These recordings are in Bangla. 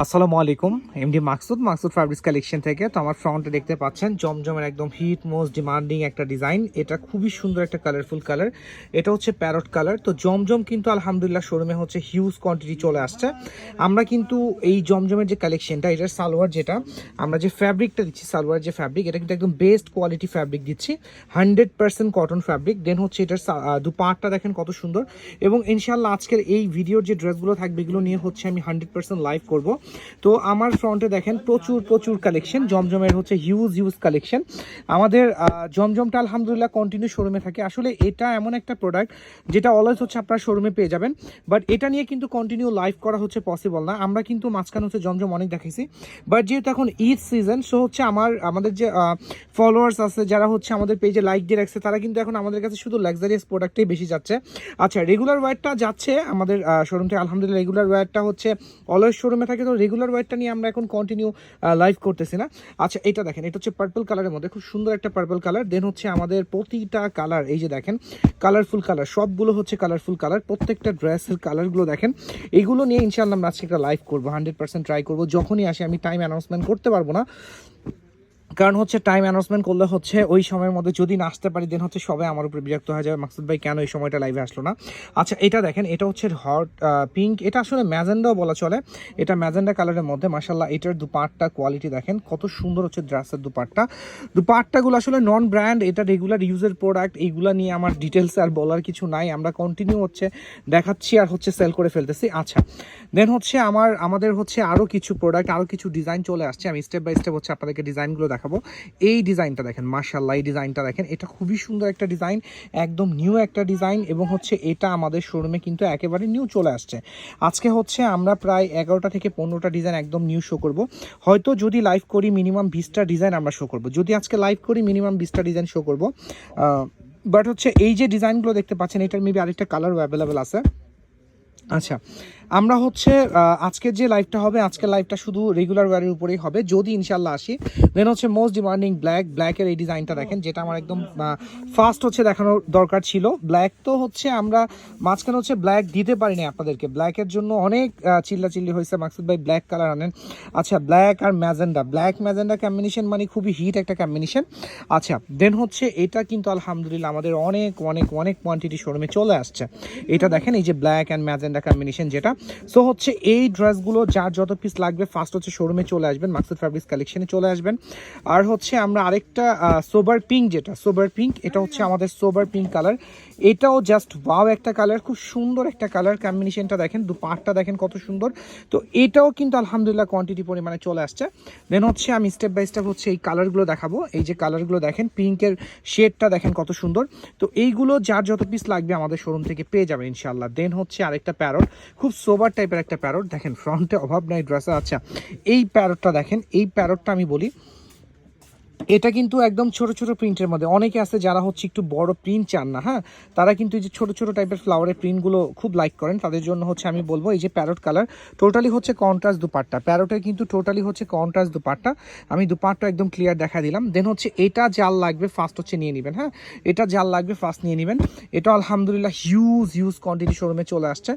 আসসালামু আলাইকুম MD Maksud Maksud fabrics collection থেকে। তো আমার ফ্রন্টে দেখতে পাচ্ছেন, জমজমের একদম হিট মোস্ট ডিমান্ডিং একটা ডিজাইন এটা খুবই সুন্দর একটা কালারফুল কালার এটা হচ্ছে প্যারট কালার তো জমজম কিন্তু আলহামদুলিল্লাহ শোরুমে হচ্ছে হিউজ কোয়ান্টিটি চলে আসছে। আমরা কিন্তু এই জমজমের যে কালেকশনটা এটার সালোয়ার যেটা, আমরা যে ফ্যাব্রিকটা দিচ্ছি, সালোয়ার যে ফ্যাব্রিক এটা কিন্তু একদম বেস্ট কোয়ালিটি ফ্যাব্রিক দিচ্ছি। Hundred percent cotton fabric then হচ্ছে এটার দুপাটটা দেখেন কত সুন্দর। এবং ইনশাল্লাহ আজকের এই ভিডিওর যে ড্রেসগুলো থাকবে, এগুলো নিয়ে হচ্ছে আমি হান্ড্রেড পার্সেন্ট লাইভ করব। তো আমার ফ্রন্টে দেখেন প্রচুর প্রচুর কালেকশন জমজমের হচ্ছে হিউজ হিউজ কালেকশন আমাদের জমজমটা আলহামদুলিল্লাহ কন্টিনিউ শোরুমে থাকে। আসলে এটা এমন একটা প্রোডাক্ট যেটা অলওয়েজ হচ্ছে আপনার শোরুমে পেয়ে যাবেন। বাট এটা নিয়ে কিন্তু কন্টিনিউ লাইভ করা হচ্ছে পসিবল না। আমরা কিন্তু মাঝখানে হচ্ছে জমজম অনেক দেখেছি বাট যেহেতু এখন ঈদ সিজন সো হচ্ছে আমার, আমাদের যে ফলোয়ার্স আছে, যারা হচ্ছে আমাদের পেজে লাইক দিয়ে রাখছে, তারা কিন্তু এখন আমাদের কাছে শুধু লাক্সারিয়াস প্রোডাক্টেই বেশি যাচ্ছে। আচ্ছা রেগুলার ওয়্যারটা যাচ্ছে আমাদের শোরুম থেকে আলহামদুলিল্লাহ রেগুলার ওয়্যারটা হচ্ছে অলওয়েজ শোরুমে থাকে, তো রেগুলার ওয়াইটটা নিয়ে আমরা এখন কন্টিনিউ লাইভ করতেছি না। আচ্ছা এটা দেখেন, এটা হচ্ছে পার্পল কালারের মধ্যে, খুব সুন্দর একটা পার্পল কালার দেন হচ্ছে আমাদের প্রতিটা কালার এই যে দেখেন কালারফুল কালার সবগুলো হচ্ছে কালারফুল কালার প্রত্যেকটা ড্রেসের কালারগুলো দেখেন, এগুলো নিয়ে ইনশাআল্লাহ আমরা আজকে একটা লাইভ করব হান্ড্রেড পার্সেন্ট ট্রাই করব। যখনই আসে, আমি টাইম অ্যানাউন্সমেন্ট করতে পারব না। কারণ হচ্ছে টাইম অ্যানাউন্সমেন্ট করলে হচ্ছে ওই সময়ের মধ্যে যদি না আসতে পারি দেন হচ্ছে সবাই আমার উপরে বিরক্ত হয়ে যাবে। মাকসুদ ভাই, কেন এই সময়টা লাইভে আসলো না? আচ্ছা এটা দেখেন, এটা হচ্ছে হট পিঙ্ক এটা আসলে ম্যাজেন্ডাও বলা চলে। এটা ম্যাজেন্ডা কালারের মধ্যে মাসাল্লাহ এটার দুপাটটা কোয়ালিটি দেখেন, কত সুন্দর হচ্ছে ড্রেসের দুপাটটা। দুপাট্টাগুলো আসলে নন ব্র্যান্ড এটা রেগুলার ইউজের প্রোডাক্ট এইগুলো নিয়ে আমার ডিটেলস আর বলার কিছু নাই। আমরা কন্টিনিউ হচ্ছে দেখাচ্ছি আর হচ্ছে সেল করে ফেলতেছি। আচ্ছা দেন হচ্ছে আমার, আমাদের হচ্ছে আরও কিছু প্রোডাক্ট আরও কিছু ডিজাইন চলে আসছে। আমি স্টেপ বাই স্টেপ হচ্ছে আপনাদেরকে ডিজাইনগুলো দেখাবো। এই ডিজাইনটা দেখেন মার্শাল্লাহ এই ডিজাইনটা দেখেন। এটা খুবই সুন্দর একটা ডিজাইন, একদম নিউ একটা ডিজাইন এবং হচ্ছে এটা আমাদের শোরুমে কিন্তু একেবারে নিউ চলে আসছে। আজকে হচ্ছে আমরা প্রায় এগারোটা থেকে পনেরোটা ডিজাইন একদম নিউ শো করব। হয়তো যদি লাইভ করি মিনিমাম বিশটা ডিজাইন আমরা শো করব। যদি আজকে লাইভ করি মিনিমাম বিশটা ডিজাইন শো করব। বাট হচ্ছে এই যে ডিজাইনগুলো দেখতে পাচ্ছেন, এটার মেবি আরেকটা কালার অ্যাভেলেবেল আছে। আচ্ছা আমরা হচ্ছে আহ, আজকের যে লাইভটা হবে আজকের লাইভটা শুধু রেগুলার ওয়ারের উপরেই হবে। যদি ইনশাল্লাহ আসি দেন হচ্ছে মোস্ট ডিমান্ডিং ব্ল্যাক ব্ল্যাকের এই ডিজাইনটা দেখেন যেটা আমার একদম ফার্স্ট হচ্ছে দেখানোর দরকার ছিল। ব্ল্যাক তো হচ্ছে আমরা মাঝখানে হচ্ছে ব্ল্যাক দিতে পারিনি আপনাদেরকে। ব্ল্যাকের জন্য অনেক চিল্লা চিল্লি হয়েছে। মাকসুদ ভাই ব্ল্যাক কালার আনেন। আচ্ছা ব্ল্যাক আর ম্যাজেন্ডা ব্ল্যাক ম্যাজেন্ডা কম্বিনেশন মানে খুবই হিট একটা কম্বিনেশন আচ্ছা দেন হচ্ছে এটা কিন্তু আলহামদুলিল্লাহ আমাদের অনেক অনেক অনেক কোয়ান্টিটি শোরুমে চলে আসছে। এটা দেখেন এই যে ব্ল্যাক অ্যান্ড ম্যাজেন্ডা কম্বিনেশন যেটা সো হচ্ছে এই ড্রেসগুলো যার যত পিস লাগবে ফার্স্ট হচ্ছে শোরুমে চলে আসবেন মাকসুদ ফ্যাব্রিক্স কালেকশনে চলে আসবেন। আর হচ্ছে আমরা আরেকটা সোবার পিঙ্ক যেটা সোবার পিঙ্ক এটা হচ্ছে আমাদের সোবার পিঙ্ক কালার এটাও জাস্ট ওয়াও একটা কালার খুব সুন্দর একটা কালার কম্বিনেশনটা দেখেন দু পাটটা দেখেন কত সুন্দর। তো এটাও কিন্তু আলহামদুলিল্লাহ কোয়ান্টিটি পরিমাণে চলে আসছে। দেন হচ্ছে আমি স্টেপ বাই স্টেপ হচ্ছে এই কালারগুলো দেখাবো। এই যে কালারগুলো দেখেন পিঙ্কের শেডটা দেখেন কত সুন্দর। তো এইগুলো যার যত পিস লাগবে আমাদের শোরুম থেকে পেয়ে যাবেন ইনশাল্লাহ দেন হচ্ছে আরেকটা প্যারট খুব সোবার টাইপের একটা প্যারট দেখেন ফ্রন্টে অভাব নাই ড্রেসে আচ্ছা এই প্যারটটা দেখেন, এই প্যারটটা আমি বলি এটা কিন্তু একদম ছোট ছোট প্রিন্টের মধ্যে। অনেকে আছে যারা হচ্ছে একটু বড় প্রিন্ট চান না হ্যাঁ? তারা কিন্তু এই যে ছোট ছোট টাইপের ফ্লাওয়ারের প্রিন্টগুলো খুব লাইক করেন। তাদের জন্য হচ্ছে আমি বলব এই যে প্যারট কালার টোটালি হচ্ছে কন্ট্রাস্ট দুপাট্টা। প্যারটের কিন্তু টোটালি হচ্ছে কন্ট্রাস্ট দুপাট্টা। আমি দুপাট্টা একদম ক্লিয়ার দেখা দিলাম। দেন হচ্ছে এটা জাল লাগবে ফার্স্ট হচ্ছে নিয়ে নেবেন হ্যাঁ? এটা জাল লাগবে ফার্স্ট নিয়ে নেবেন। এটা আলহামদুলিল্লাহ হিউজ হিউজ কোয়ান্টিটি শোরুমে চলে আসছে।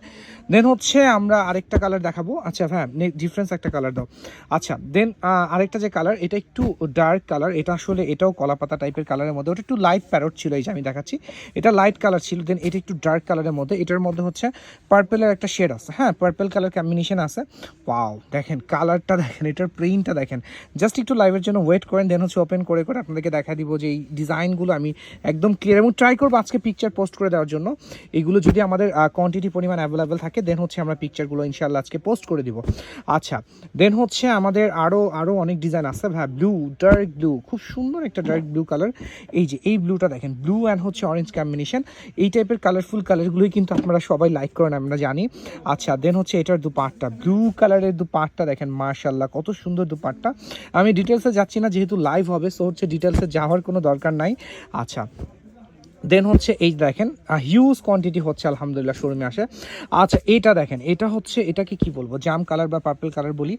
দেন হচ্ছে আমরা আরেকটা কালার দেখাবো। আচ্ছা হ্যাঁ ডিফারেন্স একটা কালার দাও। আচ্ছা দেন আরেকটা যে কালার এটা একটু ডার্ক কালার এটা আসলে এটাও কলাপাতা টাইপের কালারের মধ্যে। ওটা একটু লাইট প্যারট ছিল এই যে আমি দেখাচ্ছি। এটা লাইট কালার ছিল দেন এটা একটু ডার্ক কালারের মধ্যে। এটার মধ্যে হচ্ছে পার্পেলের একটা শেড আছে। হ্যাঁ পার্পেল কালার কম্বিনেশন আছে। পাও দেখেন কালারটা দেখেন, এটার প্রিন্টটা দেখেন। জাস্ট একটু লাইভের জন্য ওয়েট করেন দেন হচ্ছে ওপেন করে করে আপনাদেরকে দেখা দিব যে এই ডিজাইনগুলো আমি একদম ক্লিয়ার এবং ট্রাই করব আজকে পিকচার পোস্ট করে দেওয়ার জন্য। এগুলো যদি আমাদের কোয়ান্টিটি পরিমাণ অ্যাভেলেবেল থাকে দেন হচ্ছে আমরা পিকচারগুলো ইনশাল্লাহ আজকে পোস্ট করে দিব। আচ্ছা দেন হচ্ছে আমাদের আরও আরও অনেক ডিজাইন আছে। হ্যাঁ ব্লু ডার্ক ব্লু খুব সুন্দর একটা ডার্ক ব্লু কালার এই যে, এই ব্লুটা দেখেন ব্লু অ্যান্ড হচ্ছে অরেঞ্জ কম্বিনেশন এই টাইপের কালারফুল কালারগুলোই কিন্তু আপনারা সবাই লাইক করেন, আমরা জানি। আচ্ছা দেন হচ্ছে এটার দুপাটটা। ব্লু কালারের দুপাটটা দেখেন মার্শাল্লাহ কত সুন্দর দুপাটটা। আমি ডিটেলসে যাচ্ছি না, যেহেতু লাইভ হবে সো হচ্ছে ডিটেলসে যাওয়ার কোনো দরকার নাই। আচ্ছা দেন হচ্ছে এই দেখেন হিউজ কোয়ান্টিটি হচ্ছে, আলহামদুলিল্লাহ শোরুমে আসে। আচ্ছা এটা দেখেন, এটা হচ্ছে, এটাকে কি বলব জাম কালার বা পার্পল কালার বলি।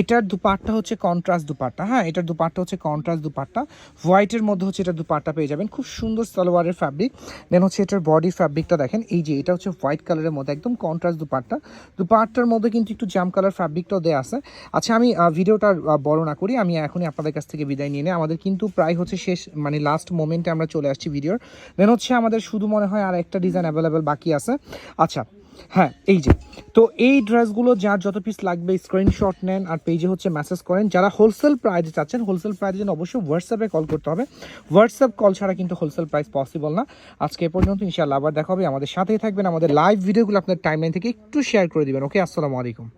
এটার দুপাট্টা হচ্ছে কন্ট্রাস্ট দুপাট্টা হ্যাঁ এটার দুপাট্টা হচ্ছে কন্ট্রাস্ট দুপাট্টা। হোয়াইটের মধ্যে হচ্ছে এটা দুপাট্টা পেয়ে যাবেন, খুব সুন্দর সালোয়ারের ফ্যাব্রিক দেন হচ্ছে এটার বডি ফ্যাব্রিকটা দেখেন, এই যে এটা হচ্ছে হোয়াইট কালারের মধ্যে, একদম কন্ট্রাস্ট দুপাট্টা। দুপাট্টার মধ্যে কিন্তু একটু জাম কালার ফ্যাব্রিকটাও দেওয়া আছে। আচ্ছা আমি ভিডিওটা বড় না করি, আমি এখনই আপনাদের কাছ থেকে বিদায় নিয়ে নিই। আমাদের কিন্তু প্রায় হচ্ছে শেষ মানে লাস্ট মোমেন্টে আমরা চলে আসছি ভিডিওর দেন হচ্ছে আমাদের শুধু মনে হয় আর একটা ডিজাইন অ্যাভেলেবেল বাকি আছে। আচ্ছা হ্যাঁ এই যে। তো এই ড্রেসগুলো যার যত পিস লাগবে স্ক্রিনশট নেন আর পেজে হচ্ছে মেসেজ করেন। যারা হোলসেল প্রাইজে চাচ্ছেন হোলসেল প্রাইজের জন্য অবশ্যই হোয়াটসঅ্যাপে কল করতে হবে। হোয়াটসঅ্যাপ কল ছাড়া কিন্তু হোলসেল প্রাইস পসিবল না। আজকে এ পর্যন্ত, ইনশাআল্লাহ আবার দেখা হবে। আমাদের সাথেই থাকবেন। আমাদের লাইভ ভিডিওগুলো আপনার টাইমলাইন থেকে একটু শেয়ার করে দিবেন। ওকে আসসালামু আলাইকুম।